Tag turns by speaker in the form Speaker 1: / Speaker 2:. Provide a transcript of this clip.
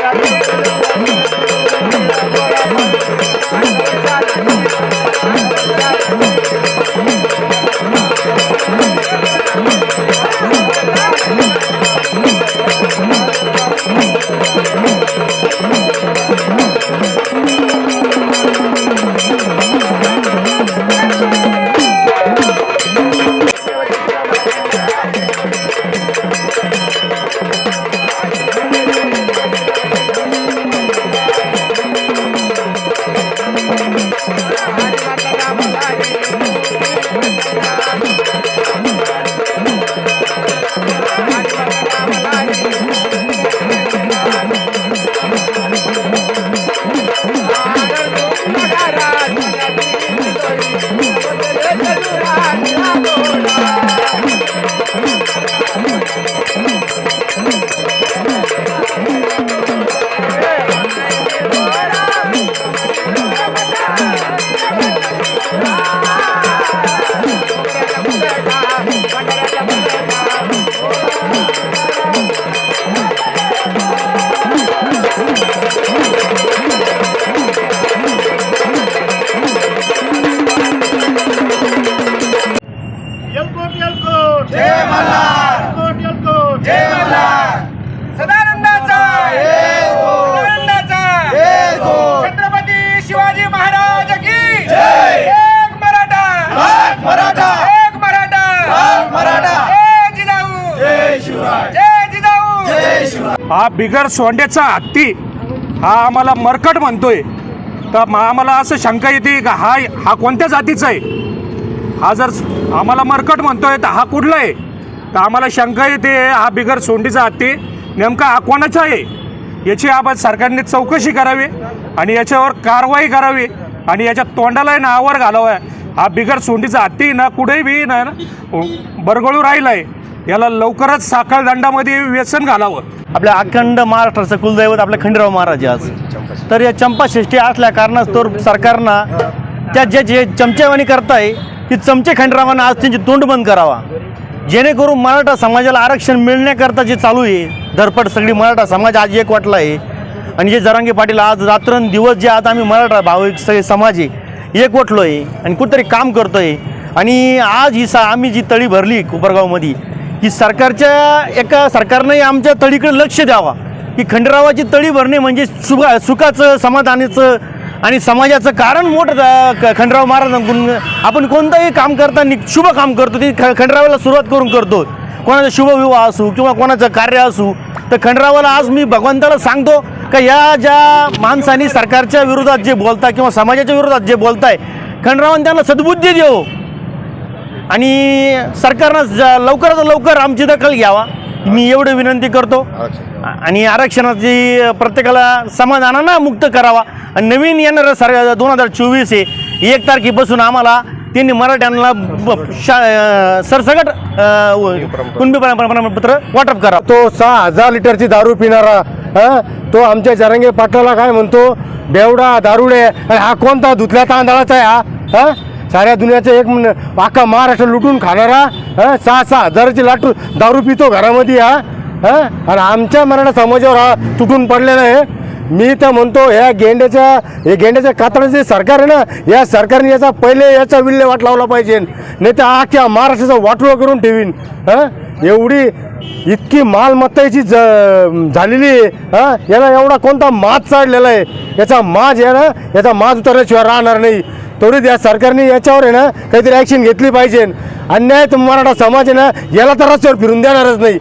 Speaker 1: Yeah.
Speaker 2: हा बिगर सोंड्याचा हत्ती. हा आम्हाला मरकट म्हणतोय. तर मग आम्हाला असं शंका येते का हा हा कोणत्या जातीचा आहे? हा जर आम्हाला मरकट म्हणतोय तर हा कुठला आहे? तर आम्हाला शंका येते हा बिगर सोंडीचा हत्ती नेमका हा कोणाचा आहे? याची आपण सरकारने चौकशी करावी आणि याच्यावर कारवाई करावी आणि याच्या तोंडाला ना आवर घालावं. हा बिगर सोंडीचा हत्ती ना कुठेही बी ना बरगळू राहिला आहे याला लवकरच साखळ दंडामध्ये व्यसन घालावं.
Speaker 3: आपल्या अखंड महाराष्ट्राचं कुलदैवत आपल्या खंडराव महाराज आज. तर या चंपाषष्ठी असल्या कारणास्तव सरकारनं त्या जे जे चमचेवाणी करताय ती चमचे खंडरावांना आज त्यांची तोंड बंद करावा. जेणेकरून मराठा समाजाला आरक्षण मिळण्याकरता जे चालू आहे धरपड सगळी मराठा समाज आज एक वाटला आहे. आणि जे जरांगे पाटील आज रात्रंदिवस जे आज आम्ही मराठा भाविक सगळे समाज आहे एक वाटलो आहे आणि कुठतरी काम करतो आहे आणि आज ही सा आम्ही जी तळी भरली कोपरगावमध्ये की सरकारच्या एका सरकारने आमच्या तळीकडे लक्ष द्यावा. की खंडरावाची तळी भरणे म्हणजे सुखा सुखाचं समाधानाचं आणि समाजाचं कारण मोठं खंडराव महाराजांकडून. आपण कोणतंही काम करताना शुभ काम करतो ते ख खंडरावाला सुरुवात करून करतो. कोणाचा शुभविवाह असू किंवा कोणाचं कार्य असू तर खंडरावाला आज मी भगवंताला सांगतो का या ज्या माणसांनी सरकारच्या विरोधात जे बोलता किंवा समाजाच्या विरोधात जे बोलताय खंडरावांनी त्यांना सद्बुद्धी देऊ आणि सरकारनं ज- लवकरात लवकर आमची दखल घ्यावा. मी एवढं विनंती करतो. आणि आरक्षणाची प्रत्येकाला समाधानानं मुक्त करावा. आणि नवीन येणारं सर दोन हजार चोवीस आहे एक तारखेपासून आम्हाला त्यांनी मराठ्यांना शा सरसकट कुणबी प्र- प्रमाणपत्र वाटप करा.
Speaker 4: तो सहा हजार लिटरची दारू पिणारा हा तो आमच्या जरंगे पाटलाला काय म्हणतो बेवडा दारुडे आणि हा कोणता धुतल्या तांदळाचा आहे हा हा? साऱ्या दुनियाचं एक अख्खा महाराष्ट्र लुटून खाणारा सहा सहा हजाराची लाटू दारू पितो घरामध्ये हा आणि आमच्या मराठा समाजावर हा तुटून पडलेला आहे. मी तर म्हणतो ह्या गेंड्याच्या हे गेंड्याच्या कातडाचं जे सरकार आहे ना या सरकारने याचा पहिले याचा विल्हेवाट लावला पाहिजे. नाही तर अख्ख्या महाराष्ट्राचं वाटोळं करून ठेवीन हां. एवढी इतकी मालमत्ताची ज झालेली आहे हां. याला एवढा कोणता माज चाडलेला आहे? याचा माज आहे ना याचा माज उतरल्याशिवाय राहणार नाही. तरी या सरकारने याच्यावर आहे ना काहीतरी ॲक्शन घेतली पाहिजे. अन्याय तुम्हाला मराठा समाज आहे ना याला तर रस्त्यावर फिरून देणारच नाही.